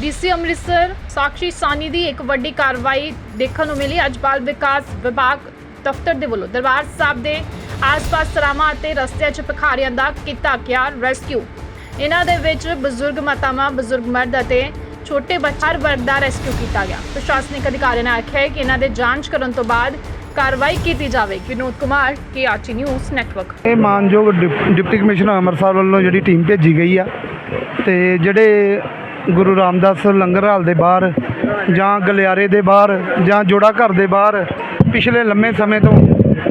DC Amritsar Sakshi Sahni ਦੀ ਇੱਕ ਵੱਡੀ ਕਾਰਵਾਈ ਦੇਖਣ ਨੂੰ ਮਿਲੀ। ਅੱਜ ਬਾਲ ਵਿਕਾਸ ਵਿਭਾਗ ਦਫ਼ਤਰ ਦੇ ਵੱਲੋਂ ਦਰਬਾਰ ਸਾਹਿਬ ਦੇ ਆਸ-ਪਾਸ ਸਰਾਵਾਂ ਅਤੇ ਰਸਤਿਆਂ 'ਚ ਭਿਖਾਰੀਆਂ ਦਾ ਕੀਤਾ ਗਿਆ ਰੈਸਕਿਊ। ਇਹਨਾਂ ਦੇ ਵਿੱਚ ਬਜ਼ੁਰਗ ਮਾਤਾਵਾਂ, ਬਜ਼ੁਰਗ ਮਰਦ ਅਤੇ ਛੋਟੇ ਬੱਚੇ ਹਰ ਵਰਗ ਦਾ ਰੈਸਕਿਊ ਕੀਤਾ ਗਿਆ। ਪ੍ਰਸ਼ਾਸਨਿਕ ਅਧਿਕਾਰੀਆਂ ਨੇ ਆਖਿਆ ਕਿ ਇਹਨਾਂ ਦੇ ਜਾਂਚ ਕਰਨ ਤੋਂ ਬਾਅਦ ਕਾਰਵਾਈ ਕੀਤੀ ਜਾਵੇਗੀ। Vinod Kumar, K news network. ਇਹ ਮਾਨਯੋਗ ਡਿਪਟੀ ਕਮਿਸ਼ਨਰ ਅੰਮ੍ਰਿਤਸਰ ਵੱਲੋਂ ਜਿਹੜੀ ਟੀਮ ਭੇਜੀ ਗਈ ਆ ਤੇ ਜਿਹੜੇ ਗੁਰੂ ਰਾਮਦਾਸ ਲੰਗਰ ਹਾਲ ਦੇ ਬਾਹਰ ਜਾਂ ਗਲਿਆਰੇ ਦੇ ਬਾਹਰ ਜਾਂ ਜੋੜਾ ਘਰ ਦੇ ਬਾਹਰ ਪਿਛਲੇ ਲੰਮੇ ਸਮੇਂ ਤੋਂ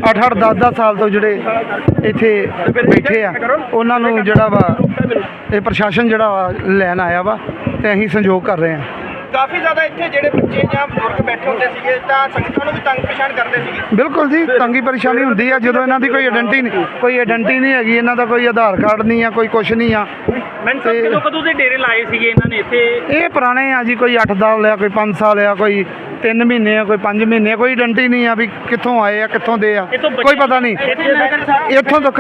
8-8 10-10 ਸਾਲ ਤੋਂ ਜਿਹੜੇ ਇੱਥੇ ਬੈਠੇ ਆ, ਉਹਨਾਂ ਨੂੰ ਜਿਹੜਾ ਵਾ ਇਹ ਪ੍ਰਸ਼ਾਸਨ ਜਿਹੜਾ ਵਾ ਲੈਣ ਆਇਆ ਵਾ ਤੇ ਅਸੀਂ ਸੰਯੋਗ ਕਰ ਰਹੇ ਹਾਂ। ਕਾਫੀ ਜ਼ਿਆਦਾ ਇੱਥੇ ਜਿਹੜੇ ਬੱਚੇ ਜਾਂ ਬਜ਼ੁਰਗ ਬੈਠੇ ਹੁੰਦੇ ਸੀਗੇ ਤਾਂ ਸੰਗਤਾਂ ਨੂੰ ਵੀ ਤੰਗ ਪਰੇਸ਼ਾਨ ਕਰਦੇ ਸੀਗੇ। ਬਿਲਕੁਲ ਜੀ ਤੰਗੀ ਪਰੇਸ਼ਾਨੀ ਹੁੰਦੀ ਆ ਜਦੋਂ ਇਹਨਾਂ ਦੀ ਕੋਈ ਆਇਡੈਂਟੀ ਨਹੀਂ ਕੋਈ ਆਇਡੈਂਟੀ ਨਹੀਂ ਹੈਗੀ ਇਹਨਾਂ ਦਾ ਕੋਈ ਆਧਾਰ ਕਾਰਡ ਨਹੀਂ ਆ ਕੋਈ ਕੁਛ ਨਹੀਂ ਆ। ਮੈਂ ਸਭ ਤੇ- ਕਦੋਂ ਕਦੋਂ ਦੇ ਡੇਰੇ ਲਾਏ ਸੀਗੇ ਇਹਨਾਂ ਨੇ ਇੱਥੇ? ਇਹ ਪੁਰਾਣੇ ਆ ਜੀ ਕੋਈ 8 ਸਾਲ ਆ ਕੋਈ 5 ਸਾਲ ਆ ਕੋਈ 3 ਮਹੀਨੇ ਆ ਕੋਈ 5 ਮਹੀਨੇ ਆ, ਕੋਈ ਆਇਡੈਂਟੀ ਨਹੀਂ ਆ ਵੀ ਕਿੱਥੋਂ ਆਏ ਆ ਕਿੱਥੋਂ ਦੇ ਆ। ਇੱਥੋਂ ਬੱਚੇ- ਕੋਈ ਪਤਾ ਨਹੀਂ। ਇੱਥੇ ਨਗਰ ਸਾਹਿਬ- ਇੱਥੋਂ ਤੱਕ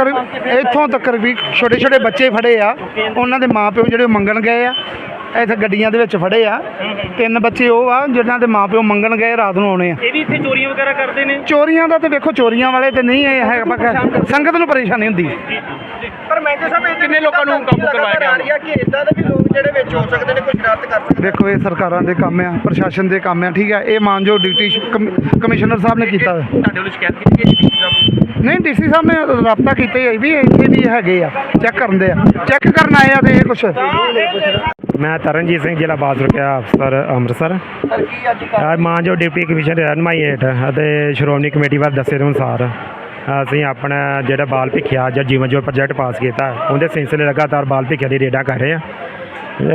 ਇੱਥੋਂ ਤੱਕ ਵੀ ਛੋਟੇ ਛੋਟੇ ਬੱਚੇ ਫੜੇ ਆ। ਉਹਨਾਂ ਦੇ ਮਾਪਿਓ ਜਿਹੜੇ ਉਹ ਮੰਗਣ ਗਏ ਆ। ਇੱਥੇ ਗੱਡੀਆਂ ਦੇ ਵਿੱਚ ਫੜੇ ਆ। ਤਿੰਨ ਬੱਚੇ ਉਹ ਆ ਜਿਨ੍ਹਾਂ ਦੇ ਮਾਪਿਓ ਮੰਗਣ ਗਏ ਰਾਤ ਨੂੰ ਆਉਣੇ ਆ। ਇਹ ਵੀ ਇੱਥੇ ਚੋਰੀਆਂ ਵਗੈਰਾ ਕਰਦੇ ਨੇ? ਚੋਰੀਆਂ ਦਾ ਤੇ ਵੇਖੋ ਚੋਰੀਆਂ ਵਾਲੇ ਤੇ ਨਹੀਂ ਇਹ ਹੈ ਪਰ ਸੰਗਤ ਨੂੰ ਪਰੇਸ਼ਾਨੀ ਹੁੰਦੀ ਪਰ ਮੈਂਜਰ ਸਾਹਿਬ ਇਹ ਕਿੰਨੇ ਲੋਕਾਂ ਨੂੰ ਕਾਬੂ ਕਰਵਾਇਆ ਗਿਆ? ਆ ਰਹੀ ਆ ਕਿ ਇਦਾਂ ਦੇ ਵੀ ਲੋਕ ਜਿਹੜੇ ਵਿੱਚ ਹੋ ਸਕਦੇ ਨੇ ਕੋਈ ਸ਼ਰਾਰਤ ਕਰ ਸਕਦੇ ਦੇਖੋ ਇਹ ਸਰਕਾਰਾਂ ਦੇ ਕੰਮ ਆ ਪ੍ਰਸ਼ਾਸਨ ਦੇ ਕੰਮ ਆ ਠੀਕ ਆ। ਇਹ ਸ਼- ਕਮ- ਕਮਿਸ਼ਨਰ ਸਾਹਿਬ ਨੇ ਕੀਤਾ। ਤੁਹਾਡੇ ਵੱਲੋਂ ਸ਼ਿਕਾਇਤ ਕੀਤੀ ਗਈ ਸਾਹਿਬ ਨਹੀਂ ਡੀਸੀ ਸਾਹਿਬ ਨੇ ਰਾਬਤਾ ਕੀਤਾ ਹੀ ਹੈ ਵੀ ਇੱਥੇ ਵੀ ਹੈਗੇ ਆ ਚੈੱਕ ਕਰਨ ਦੇ ਆ। ਚੈੱਕ ਕਰਨ ਆਏ ਆ ਤੇ ਇਹ ਕੁਛ ਮੈਂ ਤਰਨਜੀਤ ਸਿੰਘ ਜ਼ਿਲ੍ਹਾ ਬਾਜ਼ਰਕਿਆ ਅਫਸਰ ਅੰਮ੍ਰਿਤਸਰ। ਸਰ ਕੀ ਅੱਜ ਮਾਂ ਜੋ ਡਿਪਟੀ ਕਮਿਸ਼ਨਰ ਰਹਿਨਮਾਈ ਹੇਠ ਅਤੇ ਸ਼੍ਰੋਮਣੀ ਕਮੇਟੀ ਵੱਲ ਦੱਸੇ ਦੇ ਅਨੁਸਾਰ ਅਸੀਂ ਆਪਣਾ ਜਿਹੜਾ ਬਾਲ ਭਿੱਖਿਆ ਜਾਂ ਜੀਵਨ ਜੋਤ ਪ੍ਰੋਜੈਕਟ ਪਾਸ ਕੀਤਾ ਉਹਦੇ ਸਿਲਸਿਲੇ ਲਗਾਤਾਰ ਬਾਲ ਭਿੱਖਿਆ ਦੀ ਰੇਡਾਂ ਕਰ ਰਹੇ ਆ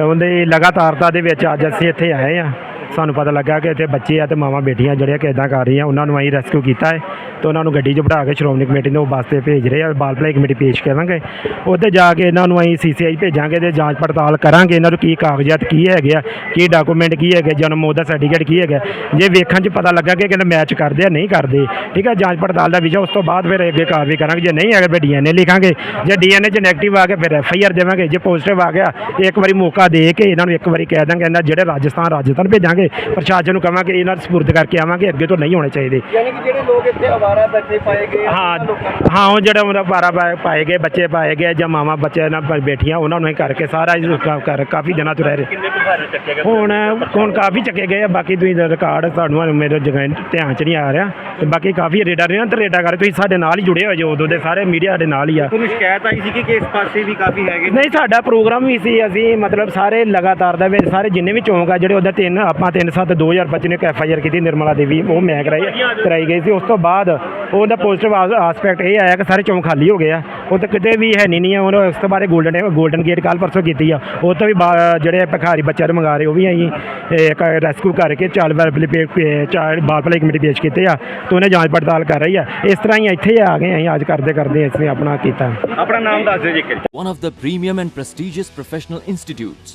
ਉਹਦੇ ਲਗਾਤਾਰਤਾ ਦੇ ਵਿੱਚ ਅੱਜ ਅਸੀਂ ਇੱਥੇ ਆਏ ਆ ਸਾਨੂੰ ਪਤਾ ਲੱਗਾ ਕਿ ਇੱਥੇ ਬੱਚੇ ਆ ਤੇ ਮਾਵਾਂ ਬੇਟੀਆਂ ਜਿਹੜੀਆਂ ਕਿ ਇਦਾਂ ਕਰ ਰਹੀਆਂ, ਉਹਨਾਂ ਨੂੰ ਅਸੀਂ ਰੈਸਕਿਊ ਕੀਤਾ ਹੈ ਤੇ ਉਹਨਾਂ ਨੂੰ ਗੱਡੀ 'ਚ ਬਿਠਾ ਕੇ ਸ਼੍ਰੋਮਣੀ ਕਮੇਟੀ ਨੂੰ ਬੱਸ ਤੇ ਭੇਜ ਰਹੇ ਆ, ਬਾਲ ਭਲਾਈ ਕਮੇਟੀ ਪੇਸ਼ ਕਰਾਂਗੇ। ਉੱਥੇ ਜਾ ਕੇ ਇਹਨਾਂ ਨੂੰ ਅਸੀਂ ਸੀਸੀਆਈ ਭੇਜਾਂਗੇ ਤੇ ਜਾਂਚ ਪੜਤਾਲ ਕਰਾਂਗੇ, ਇਹਨਾਂ ਨੂੰ ਕੀ ਕਾਗਜ਼ਾਤ ਕੀ ਹੈਗੇ ਆ, ਕੀ ਡਾਕੂਮੈਂਟ ਕੀ ਹੈਗੇ, ਜਨਮ ਉਹਦਾ ਸਰਟੀਫਿਕੇਟ ਕੀ ਹੈਗਾ। ਜੇ ਵੇਖਣ 'ਚ ਪਤਾ ਲੱਗਾ ਕਿ ਕਹਿੰਦੇ ਮੈਚ ਕਰਦੇ ਆ, ਨਹੀਂ ਕਰਦੇ, ਠੀਕ ਹੈ ਜਾਂਚ ਪੜਤਾਲ ਦਾ ਵਿਸ਼ਾ ਉਸ ਤੋਂ ਬਾਅਦ ਫਿਰ ਅੱਗੇ ਕਾਰਵਾਈ ਕਰਾਂਗੇ, ਜੇ ਨਹੀਂ ਹੈਗਾ ਫਿਰ ਡੀਐਨਏ ਲਿਖਾਂਗੇ, ਜੇ ਡੀਐਨਏ 'ਚ ਨੈਗੇਟਿਵ ਆ ਗਿਆ ਫਿਰ ਐਫਆਈਆਰ ਦੇਵਾਂਗੇ, ਜੇ ਪੋਜ਼ਿਟਿਵ ਆ ਗਿਆ, ਇੱਕ ਵਾਰੀ ਮੌਕਾ ਦੇ ਕੇ ਇਹਨਾਂ ਨੂੰ ਇੱਕ ਵਾਰੀ ਕਹਿ ਦਾਂਗੇ, ਇਹਨਾਂ ਜਿਹੜੇ ਰਾਜਸਥਾਨ ਰਾਜਸਥਾਨ ਭੇਜਾਂਗੇ ਪ੍ਰਸ਼ਾਸਨ ਨੂੰ ਕਹਾਂਗੇ ਇਹਨਾਂ ਨੂੰ ਸਪੁਰਦ ਕਰਕੇ ਆਵਾਂਗੇ ਅੱਗੇ ਤੋਂ ਨਹੀਂ ਹੋਣੇ ਚਾਹੀਦੇ। ਯਾਨੀ ਕਿ ਜਿਹੜੇ ਲੋਕ ਇੱਥੇ ਆਵਾਰਾ ਬੈਠੇ ਪਾਏ ਗਏ ਆ, ਹਾਂ ਉਹਨਾਂ ਲੋਕਾਂ ਨੂੰ ਹਾਂ ਉਹ ਜਿਹੜਾ ਉਹਨਾਂ ਬਾਰਾ ਪਾ- ਪਾਏ ਗਏ ਬੱਚੇ ਪਾਏ ਗਏ ਜਾਂ ਮਾਵਾਂ ਬੱਚੇ ਨਾਲ ਬ- ਬੇਟੀਆਂ ਉਹਨਾਂ ਨੂੰ ਹੀ ਕਰਕੇ ਸਾਰਾ ਹੀ ਕਾ- ਕਰ ਕਾਫੀ ਦਿਨਾਂ ਤੋਂ ਰਹਿ ਰਹੇ। ਕਿੰਨੇ ਹੁਣ ਹੁਣ ਕਾਫੀ ਚੱਕੇ ਗਏ ਆ ਬਾਕੀ ਤੁਸੀਂ ਰਿਕਾਰਡ ਤੁਹਾਨੂੰ ਮੇਰੇ ਜਗ੍ਹਾ ਧਿਆਨ ਚ ਨਹੀਂ ਆ ਰਿਹਾ ਤੇ ਬਾਕੀ ਕਾਫੀ ਰੇਡਾ ਰਹੇ ਤੇ ਰੇਡਾ ਕਰ ਤੁਸੀਂ ਸਾਡੇ ਨਾਲ ਹੀ ਜੁੜੇ ਹੋਏ ਜੋ ਉਦੋਂ ਦੇ ਸਾਰੇ ਮੀਡੀਆ ਸਾਡੇ ਨਾਲ ਹੀ ਆ। ਤੁਹਾਨੂੰ ਸ਼ਿਕਾਇਤ ਆਈ ਸੀ ਕਿ ਇਸ ਪਾਸੇ ਵੀ ਕਾਫੀ ਹੈਗੇ ਨਹੀਂ ਸਾਡਾ ਪ੍ਰੋਗਰਾਮ ਵੀ ਸੀ ਅਸੀਂ ਮਤਲਬ ਸਾਰੇ ਲਗਾਤਾਰ ਦੇ ਵਿੱਚ ਸਾਰੇ ਜਿੰਨੇ ਵੀ ਚੌਂਕ ਆ ਜਿਹੜੇ ਉਹਦੇ ਤਿੰਨ ਆਪਾਂ 3 7 2025 ਨੂੰ ਇੱਕ ਐਫ ਆਈ ਆਰ ਕੀਤੀ ਨਿਰਮਲਾ ਦੇਵੀ ਉਹ ਮੈਂ ਕਰਾਈ ਕਰਾਈ ਗਈ ਸੀ। ਉਸ ਤੋਂ ਬਾਅਦ ਉਹਦਾ ਪੋਜ਼ਿਟਿਵ ਆਸਪੈਕਟ ਇਹ ਆਇਆ ਕਿ ਸਾਰੇ ਚੌਂਕ ਖਾਲੀ ਹੋ ਗਏ ਆ। ਉਹ ਤਾਂ ਕਿਤੇ ਵੀ ਹੈ ਨਹੀਂ ਨਹੀਂ ਆ। ਉਹਨੇ ਉਸ ਤੋਂ ਬਾਅਦ ਗੋਲਡਨ ਗੋਲਡਨ ਗੇਟ ਕੱਲ ਪਰਸੋਂ ਕੀਤੀ ਆ। ਉਹ ਤੋਂ ਵੀ ਜਿਹੜੇ ਭਿਖਾਰੀ ਬੱਚਿਆਂ ਨੂੰ ਮੰਗਾ ਰਹੇ ਉਹ ਵੀ ਅਸੀਂ ਇੱਕ ਰੈਸਕਿਊ ਕਰਕੇ ਚਾਲ ਚਾਲ ਬਾਲ ਭਲਾਈ ਕਮੇਟੀ ਪੇਸ਼ ਕੀਤੇ ਆ। ਤੇ ਉਹਨੇ ਜਾਂਚ ਪੜਤਾਲ ਕਰ ਰਹੀ ਆ। ਇਸ ਤਰ੍ਹਾਂ ਹੀ ਇੱਥੇ ਆ ਗਏ ਅਸੀਂ ਅੱਜ ਕਰਦੇ ਕਰਦੇ ਅਸੀਂ ਆਪਣਾ ਕੀਤਾ। ਆਪਣਾ ਨਾਮ ਦੱਸ ਦਿਓ ਜੀ one of the premium and prestigious professional institutes,